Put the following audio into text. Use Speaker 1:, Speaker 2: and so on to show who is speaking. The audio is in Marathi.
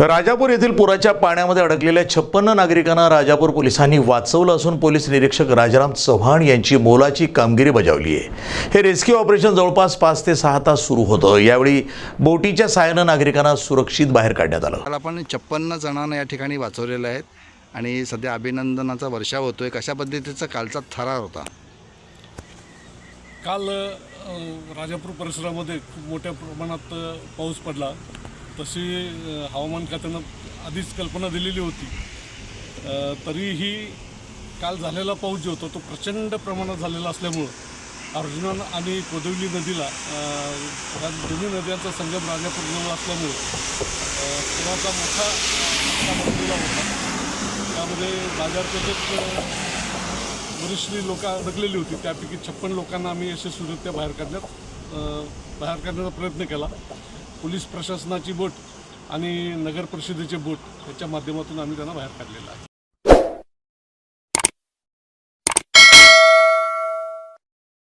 Speaker 1: राजापूर येथील पुराच्या पाण्यामध्ये अडकलेल्या छप्पन्न नागरिकांना राजापूर पोलिसांनी वाचवलं असून पोलीस निरीक्षक राजाराम चव्हाण यांची मोलाची कामगिरी बजावली आहे. हे रेस्क्यू ऑपरेशन जवळपास पाच ते सहा तास सुरू होतं. यावेळी बोटीच्या साहाय्यानं नागरिकांना सुरक्षित बाहेर काढण्यात आलं.
Speaker 2: काल आपण छप्पन्न जणांना या ठिकाणी वाचवलेलं आहेत आणि सध्या अभिनंदनाचा वर्षाव होतो आहे कशा पद्धतीचा कालचा थरार होता?
Speaker 3: काल राजापूर परिसरामध्ये खूप मोठ्या प्रमाणात पाऊस पडला. तशी हवामान खात्यानं आधीच कल्पना दिलेली होती. तरीही काल झालेला पाऊस जो होता तो प्रचंड प्रमाणात झालेला असल्यामुळं अर्जुना आणि कोदवली नदीला या दोन्ही नद्यांचा संगम राजापूर असल्यामुळं पुराचा मोठा होता. त्यामध्ये बाजारपेठेत बरीचशी लोकं अडकलेली होती. त्यापैकी छप्पन लोकांना आम्ही यशस्वीरित्या बाहेर काढण्यात बाहेर काढण्याचा प्रयत्न केला. पोलीस प्रशासनाची बोट आणि नगर परिषदेचे बोट याच्या माध्यमातून आम्ही त्यांना बाहेर काढलेलं आहे.